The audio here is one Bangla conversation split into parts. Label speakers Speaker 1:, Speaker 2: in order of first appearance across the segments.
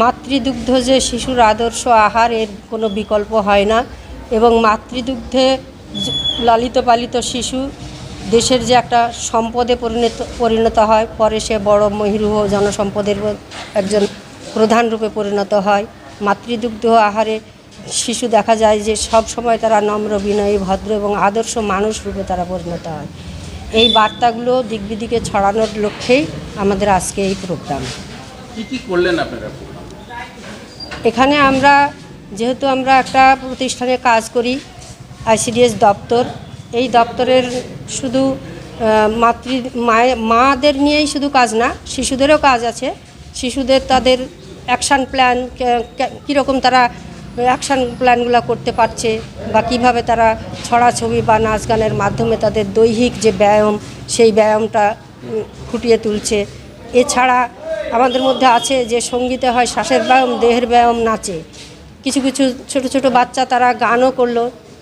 Speaker 1: মাতৃদুগ্ধ যে শিশুর আদর্শ আহার এর কোনো বিকল্প হয় না এবং মাতৃদুগ্ধে লালিত পালিত শিশু দেশের যে একটা সম্পদে পরিণত পরিণত হয়, পরে সে বড় মহিরুহ জনসম্পদের একজন প্রধান রূপে পরিণত হয়। মাতৃদুগ্ধ আহারে শিশু দেখা যায় যে সব সময় তারা নম্র বিনয়ী ভদ্র এবং আদর্শ মানুষ রূপে তারা পরিণত হয়। এই বার্তাগুলো দিকবিদিকে ছড়ানোর লক্ষ্যেই আমাদের আজকে এই প্রোগ্রাম।
Speaker 2: কি কি করলেন আপনারা?
Speaker 1: এখানে আমরা যেহেতু আমরা একটা প্রতিষ্ঠানে কাজ করি আইসিডিএস দপ্তর এই দপ্তরের শুধু মাতৃ মাদের নিয়েই শুধু কাজ না শিশুদেরও কাজ আছে। শিশুদের তাদের অ্যাকশান প্ল্যান কীরকম তারা অ্যাকশান প্ল্যানগুলো করতে পারছে বা কীভাবে তারা ছড়াছবি বা নাচ গানের মাধ্যমে তাদের দৈহিক যে ব্যায়াম, সেই ব্যায়ামটা ফুটিয়ে তুলছে। এছাড়া আমাদের মধ্যে আছে যে সঙ্গীতে হয় শ্বাসের ব্যায়াম, দেহের ব্যায়াম, নাচে। কিছু কিছু ছোট ছোট বাচ্চা তারা গানও করল,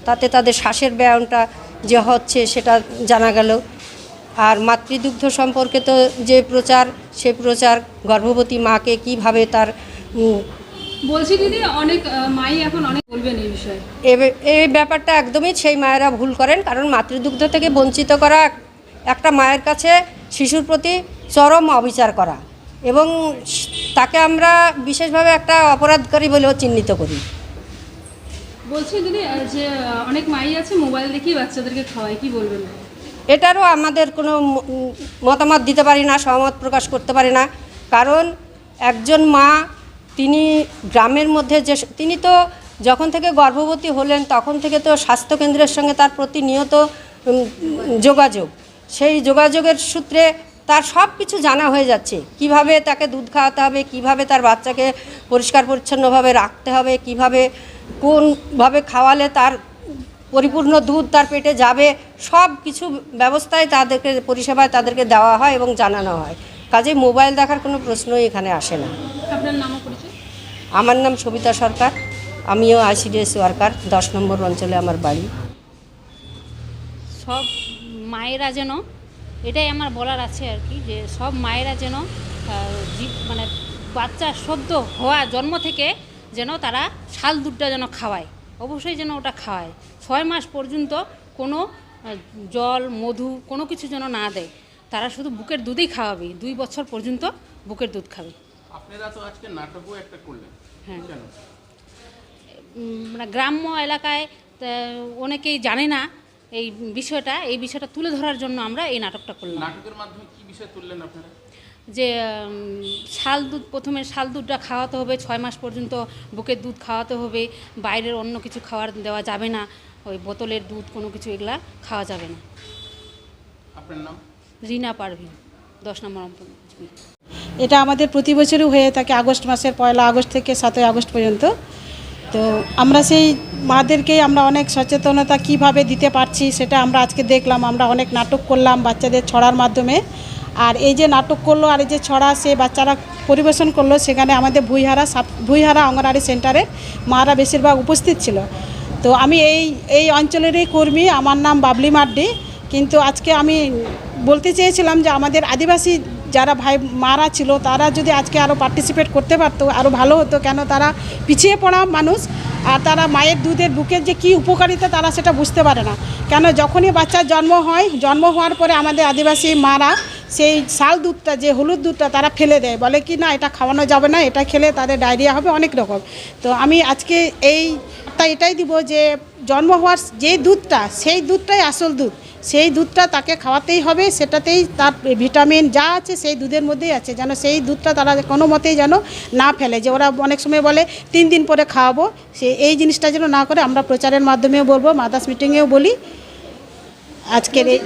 Speaker 1: তাতে তাদের শ্বাসের ব্যায়ামটা যে হচ্ছে সেটা জানা গেল। আর মাতৃদুগ্ধ সম্পর্কে তো যে প্রচার, সে প্রচার, গর্ভবতী মাকে কীভাবে তার
Speaker 3: বলছি দিদি অনেক মাই এখন অনেক বলবেন এই বিষয়ে।
Speaker 1: এই ব্যাপারটা একদমই সেই মায়েরা ভুল করেন কারণ মাতৃদুগ্ধ থেকে বঞ্চিত করা একটা মায়ের কাছে শিশুর প্রতি চরম অবিচার করা। এবং তাকে আমরা বিশেষভাবে একটা অপরাধকারী বলেও চিহ্নিত করি।
Speaker 3: বলছি দিদি যে অনেক মাই আছে মোবাইল দেখেই বাচ্চাদেরকে খাওয়ায় কি বলবেন?
Speaker 1: এটারও আমাদের কোনো মতামত দিতে পারি না সহমত প্রকাশ করতে পারি না। কারণ একজন মা তিনি গ্রামের মধ্যে যে তিনি তো যখন থেকে গর্ভবতী হলেন, তখন থেকে তো স্বাস্থ্যকেন্দ্রের সঙ্গে তার প্রতিনিয়ত যোগাযোগ। সেই যোগাযোগের সূত্রে তার সব কিছু জানা হয়ে যাচ্ছে। কীভাবে তাকে দুধ খাওয়াতে হবে, কীভাবে তার বাচ্চাকে পরিষ্কার পরিচ্ছন্নভাবে রাখতে হবে, কীভাবে, কোনভাবে খাওয়ালে তার পরিপূর্ণ দুধ তার পেটে যাবে, সব কিছু ব্যবস্থায় তাদেরকে পরিষেবায় তাদেরকে দেওয়া হয় এবং জানানো হয়। কাজে মোবাইল দেখার কোনো প্রশ্নই এখানে আসে না।
Speaker 3: আপনার পরিচয়?
Speaker 1: আমার নাম সবিতা সরকার। আমিও আইসিডিএস ওয়ার্কার, দশ নম্বর অঞ্চলে আমার বাড়ি।
Speaker 4: সব মায়েরা যেন, এটাই আমার বলার আছে আর কি, যে সব মায়েরা যেন মানে বাচ্চা সদ্য হওয়া জন্ম থেকে যেন তারা শাল দুধটা যেন খাওয়ায়, অবশ্যই যেন ওটা খাওয়ায়। ছয় মাস পর্যন্ত কোনো জল, মধু, কোনো কিছু যেন না দেয়, তারা শুধু বুকের দুধই খাওয়াবে, দুই বছর পর্যন্ত বুকের দুধ খাবে।
Speaker 2: আপনারা তো আজকে নাটকও একটা করলেন।
Speaker 4: হ্যাঁ। মানে গ্রাম্য এলাকায় অনেকেই জানে না এই বিষয়টা এই বিষয়টা তুলে ধরার জন্য আমরা এই নাটকটা করলাম।
Speaker 2: নাটকের মাধ্যমে কি বিষয় তুললেন আপনারা?
Speaker 4: যে শাল দুধ প্রথমে শাল দুধটা খাওয়াতে হবে ছয় মাস পর্যন্ত বুকের দুধ খাওয়াতে হবে বাইরের অন্য কিছু খাওয়ার দেওয়া যাবে না ওই বোতলের দুধ কোনো কিছু এগুলা খাওয়া যাবে না।
Speaker 2: আপনার নাম?
Speaker 4: রিনা পারভিন দশ নম্বর
Speaker 5: এটা আমাদের প্রতি বছরই হয়ে থাকে আগস্ট মাসের পয়লা আগস্ট থেকে সাতই আগস্ট পর্যন্ত। তো আমরা সেই মাদেরকেই আমরা অনেক সচেতনতা কীভাবে দিতে পারছি সেটা আমরা আজকে দেখলাম, আমরা অনেক নাটক করলাম বাচ্চাদের ছড়ার মাধ্যমে। আর এই যে নাটক করল আর এই যে ছড়া সে বাচ্চারা পরিবেশন করল, সেখানে আমাদের ভুইহারা সাপ ভুইহারা অঙ্গনারী সেন্টারের মারা বেশিরভাগ উপস্থিত ছিল। তো আমি এই এই অঞ্চলেরই কর্মী, আমার নাম বাবলি মাড্ডি। কিন্তু আজকে আমি বলতে চেয়েছিলাম যে আমাদের আদিবাসী যারা ভাই মারা ছিল, তারা যদি আজকে আরও পার্টিসিপেট করতে পারতো আরও ভালো হতো, কেন তারা পিছিয়ে পড়া মানুষ আর তারা মায়ের দুধের বুকের যে কী উপকারিতা তারা সেটা বুঝতে পারে না। কেন যখনই বাচ্চার জন্ম হয়, জন্ম হওয়ার পরে আমাদের আদিবাসী মারা সেই শাল দুধটা, যে হলুদ দুধটা তারা ফেলে দেয়। বলে কি, না, এটা খাওয়ানো যাবে না, এটা খেলে তাদের ডায়রিয়া হবে, অনেক রকম। তো আমি আজকে এই, তা এটাই দিব যে, জন্ম হওয়ার যে দুধটা, সেই দুধটাই আসল দুধ। সেই দুধটা তাকে খাওয়াতেই হবে সেটাতেই তার ভিটামিন যা আছে সেই দুধের মধ্যেই আছে যেন সেই দুধটা তারা কোনো মতেই যেন না ফেলে। যে ওরা অনেক সময় বলে তিন দিন পরে খাওয়াবো। সে এই জিনিসটা যেন না করে আমরা প্রচারের মাধ্যমেও বলব মাদাস মিটিংয়েও বলি। আজকের এই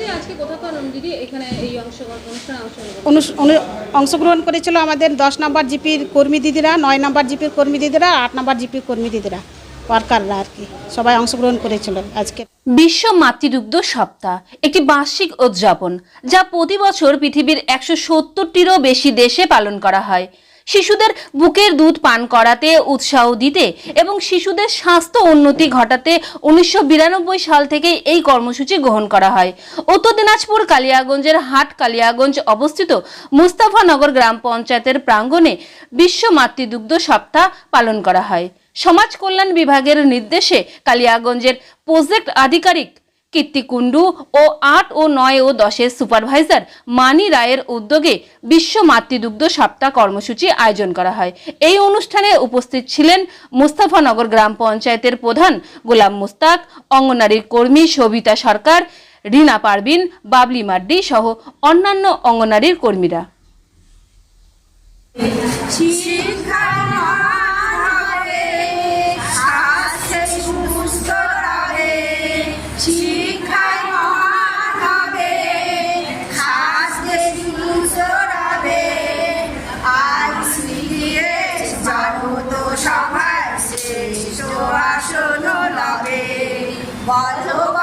Speaker 3: অংশগ্রহণ
Speaker 5: করেছিল আমাদের দশ নম্বর জিপির কর্মী দিদিরা নয় নম্বর জিপির কর্মী দিদিরা আট নম্বর জিপির কর্মী দিদিরা। ওয়ার্কাররা আর কি। সবাই অংশগ্রহণ করেছিল আজকে।
Speaker 6: বিশ্ব মাতৃদুগ্ধ সপ্তাহ, একটি বার্ষিক উদযাপন, যা প্রতি বছর পৃথিবীর একশো সত্তরটিরও বেশি দেশে পালন করা হয়। শিশুদের বুকের দুধ পান করাতে উৎসাহ দিতে এবং শিশুদের স্বাস্থ্য উন্নতি ঘটাতে উনিশশো বিরানব্বই সাল থেকে এই কর্মসূচি গ্রহণ করা হয়। উত্তর দিনাজপুর কালিয়াগঞ্জের হাট কালিয়াগঞ্জ অবস্থিত মুস্তাফানগর গ্রাম পঞ্চায়েতের প্রাঙ্গণে বিশ্ব মাতৃদুগ্ধ সপ্তাহ পালন করা হয়। সমাজ কল্যাণ বিভাগের নির্দেশে কালিয়াগঞ্জের প্রজেক্ট আধিকারিক কীর্তি কুণ্ডু ও আট ও নয় ও দশের সুপারভাইজার মানি রায়ের উদ্যোগে বিশ্ব মাতৃদুগ্ধ সপ্তাহ কর্মসূচি আয়োজন করা হয়। এই অনুষ্ঠানে উপস্থিত ছিলেন মুস্তাফানগর গ্রাম পঞ্চায়েতের প্রধান গোলাম মুস্তাক, অঙ্গনারীর কর্মী সবিতা সরকার, রিনা পারবিন, বাবলি মাড্ডি সহ অন্যান্য অঙ্গনারীর কর্মীরা।
Speaker 7: বলো